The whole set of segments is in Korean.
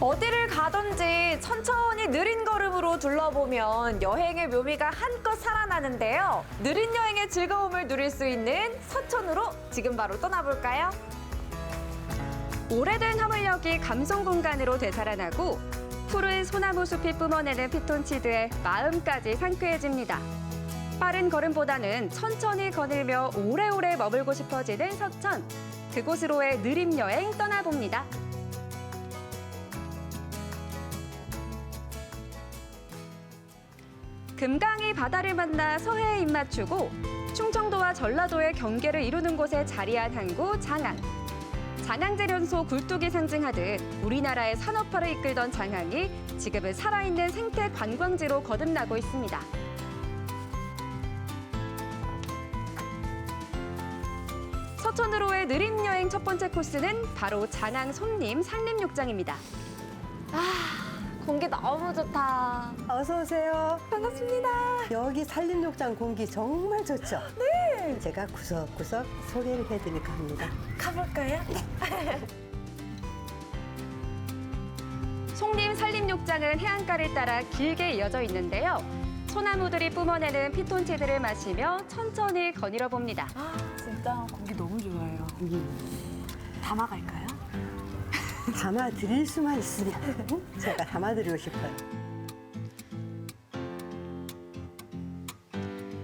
어디를 가든지 천천히 느린 걸음으로 둘러보면 여행의 묘미가 한껏 살아나는데요. 느린 여행의 즐거움을 누릴 수 있는 서천으로 지금 바로 떠나볼까요? 오래된 화물역이 감성 공간으로 되살아나고 푸른 소나무 숲이 뿜어내는 피톤치드에 마음까지 상쾌해집니다. 빠른 걸음보다는 천천히 거닐며 오래오래 머물고 싶어지는 서천. 그곳으로의 느림 여행 떠나봅니다. 금강이 바다를 만나 서해에 입맞추고 충청도와 전라도의 경계를 이루는 곳에 자리한 항구 장항. 장항제련소 굴뚝이 상징하듯 우리나라의 산업화를 이끌던 장항이 지금은 살아있는 생태 관광지로 거듭나고 있습니다. 서천으로의 느림 여행 첫 번째 코스는 바로 장항 손님 산림욕장입니다. 아, 공기 너무 좋다. 어서 오세요. 반갑습니다. 여기 산림욕장 공기 정말 좋죠? 네. 제가 구석구석 소개를 해드릴까 합니다. 가볼까요? 송림 산림욕장은 해안가를 따라 길게 이어져 있는데요. 소나무들이 뿜어내는 피톤치드를 마시며 천천히 거닐어 봅니다. 아, 진짜 공기 너무 좋아요. 담아갈까요? 담아 드릴 수만 있으면 제가 담아 드리고 싶어요.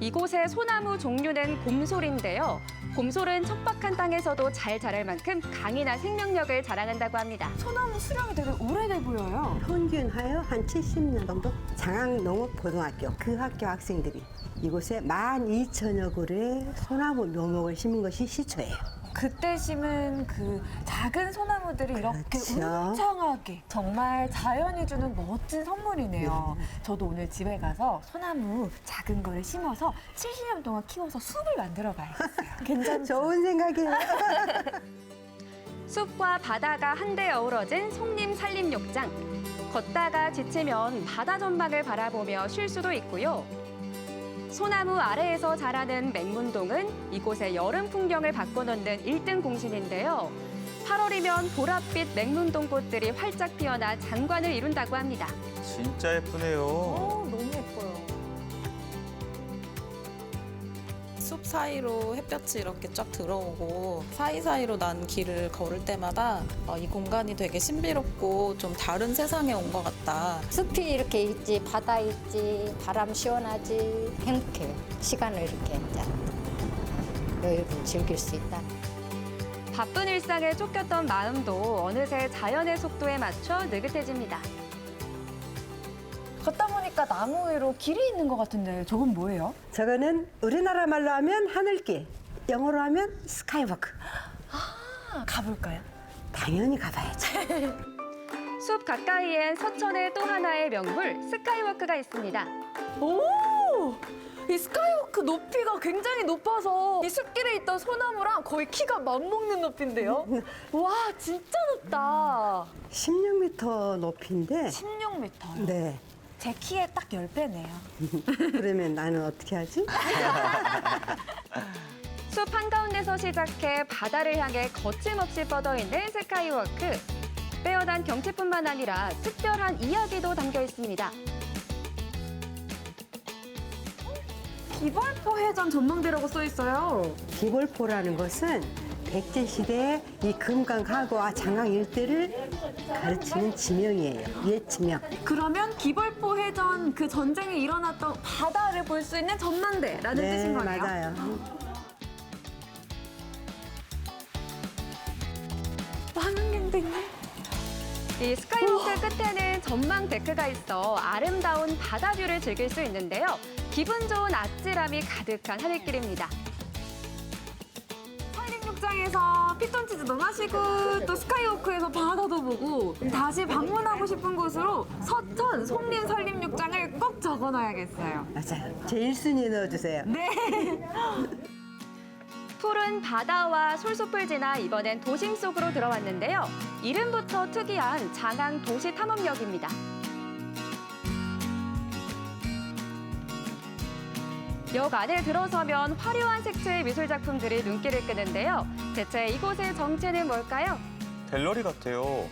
이곳의 소나무 종류는 곰솔인데요. 곰솔은 척박한 땅에서도 잘 자랄 만큼 강인한 생명력을 자랑한다고 합니다. 소나무 수령이 되게 오래돼 보여요. 평균 하여 한 70년 정도? 장항농업고등학교 그 학교 학생들이 이곳에 12,000여 그루의 소나무 묘목을 심은 것이 시초예요. 그때 심은 그 작은 소나무들이 이렇게 그렇죠. 울창하게 정말 자연이 주는 멋진 선물이네요. 저도 오늘 집에 가서 소나무 작은 거를 심어서 70년 동안 키워서 숲을 만들어 봐야겠어요. 괜찮죠? 좋은 생각이에요. 숲과 바다가 한데 어우러진 송림 산림욕장. 걷다가 지치면 바다 전망을 바라보며 쉴 수도 있고요. 소나무 아래에서 자라는 맹문동은 이곳의 여름 풍경을 바꿔놓는 일등 공신인데요. 8월이면 보랏빛 맹문동 꽃들이 활짝 피어나 장관을 이룬다고 합니다. 진짜 예쁘네요. 어, 사이로 햇볕이 이렇게 쫙 들어오고 사이사이로 난 길을 걸을 때마다 어, 이 공간이 되게 신비롭고 좀 다른 세상에 온 것 같다. 숲이 이렇게 있지, 바다 있지, 바람 시원하지, 행복해요. 시간을 이렇게 이제 여유를 즐길 수 있다. 바쁜 일상에 쫓겼던 마음도 어느새 자연의 속도에 맞춰 느긋해집니다. 걷다 보니까 나무 위로 길이 있는 것 같은데 저건 뭐예요? 저거는 우리나라 말로 하면 하늘길, 영어로 하면 스카이워크. 아, 가볼까요? 당연히 가봐야죠. 숲 가까이엔 서천의 또 하나의 명물 스카이워크가 있습니다. 오! 이 스카이워크 높이가 굉장히 높아서 이 숲길에 있던 소나무랑 거의 키가 맞먹는 높이인데요. 와, 진짜 높다. 16m 높이인데, 16m요. 네. 제 키에 딱 10배네요. 그러면 나는 어떻게 하지? 숲 한가운데서 시작해 바다를 향해 거침없이 뻗어있는 스카이워크. 빼어난 경치뿐만 아니라 특별한 이야기도 담겨 있습니다. 기벌포 해전 전망대라고 써 있어요. 기벌포라는 것은 백제 시대의 이 금강 하구와 장항 일대를 가르치는 지명이에요. 옛 지명. 그러면 기벌포 해전 그 전쟁이 일어났던 바다를 볼 수 있는 전망대라는 뜻인 거네요. 네, 맞아요. 이 스카이워크 끝에는 전망 데크가 있어 아름다운 바다뷰를 즐길 수 있는데요. 기분 좋은 아찔함이 가득한 하늘길입니다. 산림욕장에서 피톤치즈도 마시고 또 스카이워크에서 바다도 보고 다시 방문하고 싶은 곳으로 서천 송림 산림욕장을 꼭 적어놔야겠어요. 맞아요. 제 1순위 넣어주세요. 푸른 바다와 솔숲을 지나 이번엔 도심 속으로 들어왔는데요. 이름부터 특이한 장항 도시 탐험역입니다. 역 안에 들어서면 화려한 색채의 미술 작품들이 눈길을 끄는데요. 대체 이곳의 정체는 뭘까요? 갤러리 같아요.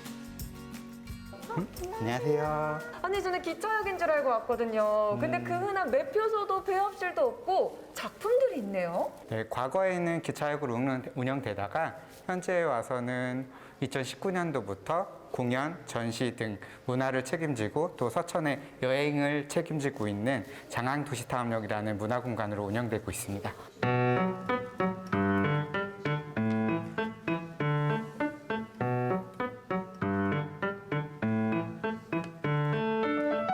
안녕하세요. 아니 저는 기차역인 줄 알고 왔거든요. 음. 근데 그 흔한 매표소도 배합실도 없고 작품들이 있네요. 네, 과거에는 기차역으로 운영, 운영되다가 현재에 와서는 2019년도부터 공연, 전시 등 문화를 책임지고 또 서천의 여행을 책임지고 있는 장항도시타운역이라는 문화공간으로 운영되고 있습니다.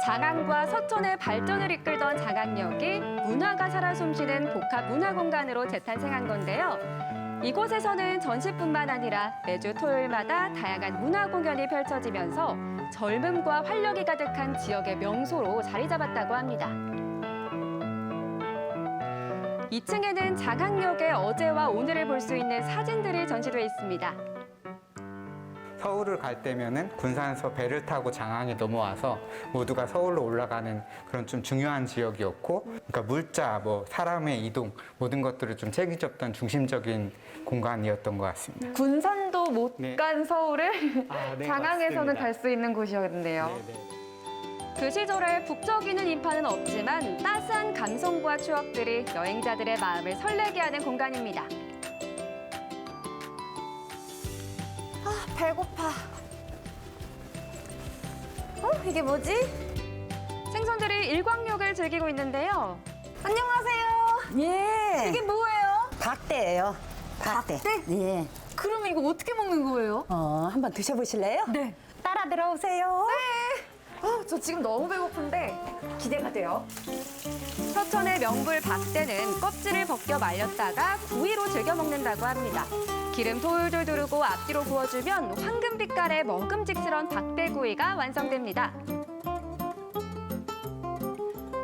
장안과 서천의 발전을 이끌던 장안역이 문화가 살아 숨쉬는 복합 문화공간으로 재탄생한 건데요. 이곳에서는 전시뿐만 아니라 매주 토요일마다 다양한 문화 공연이 펼쳐지면서 젊음과 활력이 가득한 지역의 명소로 자리 잡았다고 합니다. 2층에는 장항역의 어제와 오늘을 볼 수 있는 사진들이 전시되어 있습니다. 서울을 갈 때면은 군산에서 배를 타고 장항에 넘어와서 모두가 서울로 올라가는 그런 좀 중요한 지역이었고, 그러니까 물자, 뭐 사람의 이동 모든 것들을 좀 책임졌던 중심적인 공간이었던 것 같습니다. 군산도 못 네. 간 서울을 아, 네, 장항에서는 맞습니다. 갈 수 있는 곳이었는데요. 그 시절에 북적이는 인파는 없지만 따스한 감성과 추억들이 여행자들의 마음을 설레게 하는 공간입니다. 배고파. 어? 이게 뭐지? 생선들이 일광욕을 즐기고 있는데요. 안녕하세요. 예. 이게 뭐예요? 박대예요. 박대. 예. 그러면 이거 어떻게 먹는 거예요? 어, 한번 드셔보실래요? 네. 따라 들어오세요. 아, 저 지금 너무 배고픈데 기대가 돼요. 서천의 명물 박대는 껍질을 벗겨 말렸다가 구이로 즐겨 먹는다고 합니다. 기름 돌돌 두르고 앞뒤로 구워주면 황금 빛깔의 먹음직스러운 박대구이가 완성됩니다.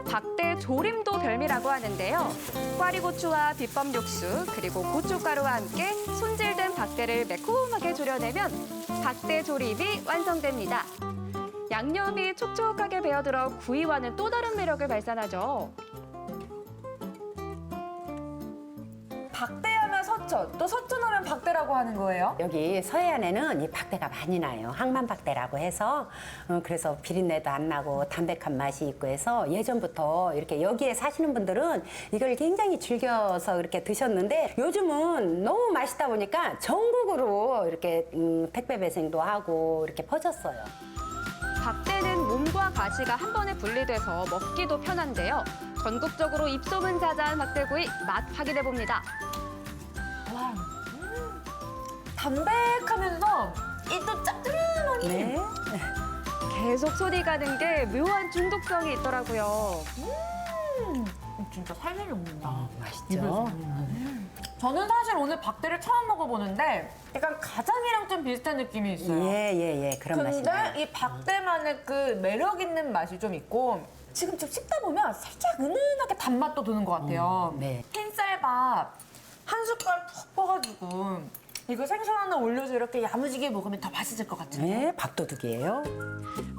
박대 조림도 별미라고 하는데요. 꽈리고추와 비법 육수 그리고 고춧가루와 함께 손질된 박대를 매콤하게 졸여내면 박대 조림이 완성됩니다. 양념이 촉촉하게 배어들어 구이와는 또 다른 매력을 발산하죠. 박대하면 서천, 또 서천하면 박대라고 하는 거예요? 여기 서해안에는 이 박대가 많이 나요. 항만 박대라고 해서 어, 그래서 비린내도 안 나고 담백한 맛이 있고 해서 예전부터 이렇게 여기에 사시는 분들은 이걸 굉장히 즐겨서 이렇게 드셨는데 요즘은 너무 맛있다 보니까 전국으로 이렇게 음, 택배 배송도 하고 이렇게 퍼졌어요. 박대는 몸과 가시가 한 번에 분리돼서 먹기도 편한데요. 전국적으로 입소문 자자한 박대구이 맛 확인해 봅니다. 와, 음, 담백하면서 이 또 짭조름하니 네. 계속 손이 가는 게 묘한 중독성이 있더라고요. 음, 진짜 살살 녹는다. 어, 맛있죠? 저는 사실 오늘 박대를 처음 먹어보는데 약간 가장이랑 좀 비슷한 느낌이 있어요. 예, 예, 예. 그런 맛이 나요. 근데 이 박대만의 그 매력 있는 맛이 좀 있고 지금 좀 씹다 보면 살짝 은은하게 단맛도 드는 것 같아요. 네. 흰쌀밥 한 숟갈 푹 퍼가지고 이거 생선 하나 올려서 이렇게 야무지게 먹으면 더 맛있을 것 같아요. 네, 밥도둑이에요.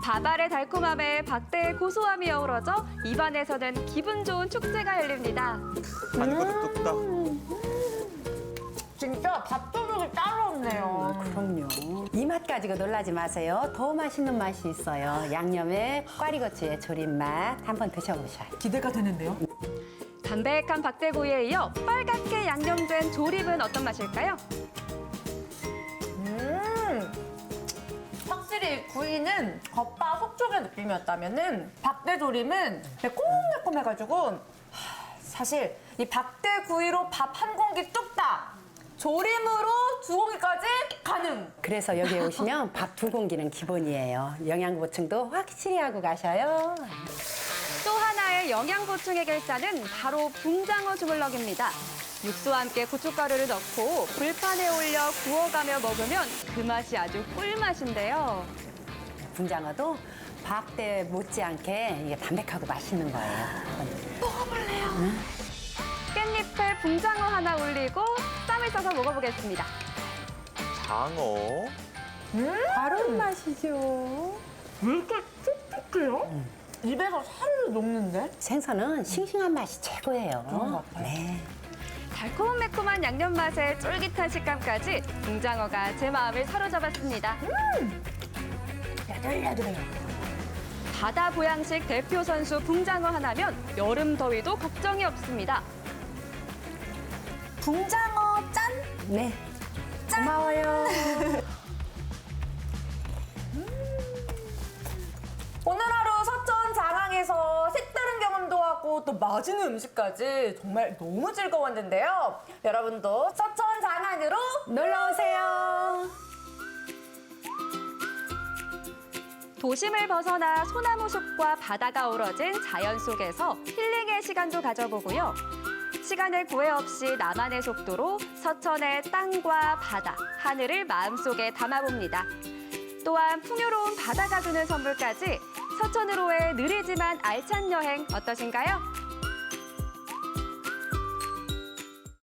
밥알의 달콤함에 박대의 고소함이 어우러져 입안에서는 기분 좋은 축제가 열립니다. 아니거든 뚝딱. 진짜 밥도둑이 따로 없네요. 그럼요. 이 맛 가지고 놀라지 마세요. 더 맛있는 맛이 있어요. 양념에 꽈리고추의 조림 맛 한번 드셔보셔요. 기대가 되는데요. 담백한 박대구이에 이어 빨갛게 양념된 조림은 어떤 맛일까요? 음, 확실히 구이는 겉바 속촉의 느낌이었다면은 박대조림은 매콤매콤해가지고 하, 사실 이 박대구이로 밥 한 공기 뚝딱 조림으로 두 공기까지 가능. 그래서 여기에 오시면 밥 두 공기는 기본이에요. 영양 보충도 확실히 하고 가셔요. 또 하나의 영양 보충의 결사는 바로 붕장어 주물럭입니다. 육수와 함께 고춧가루를 넣고 불판에 올려 구워가며 먹으면 그 맛이 아주 꿀맛인데요. 분장어도 밥때 못지않게 이게 담백하고 맛있는 거예요. 깻잎에 붕장어 하나 올리고 쌈을 싸서 먹어보겠습니다. 장어. 다른 맛이죠. 왜 이렇게 촉촉해요? 입에서 살을 녹는데? 생선은 싱싱한 맛이 최고예요. 그런 것 같아요. 네. 달콤매콤한 양념 맛에 쫄깃한 식감까지 붕장어가 제 마음을 사로잡았습니다. 야들야들해요. 바다 보양식 대표 선수 붕장어 하나면 여름 더위도 걱정이 없습니다. 붕장어 짠! 네. 고마워요. 또 맛있는 음식까지 정말 너무 즐거웠는데요. 여러분도 서천 장항으로 놀러 오세요. 도심을 벗어나 소나무 숲과 바다가 어우러진 자연 속에서 힐링의 시간도 가져보고요. 시간을 구애 없이 나만의 속도로 서천의 땅과 바다, 하늘을 마음속에 담아봅니다. 또한 풍요로운 바다가 주는 선물까지 서천으로의 느리지만 알찬 여행 어떠신가요?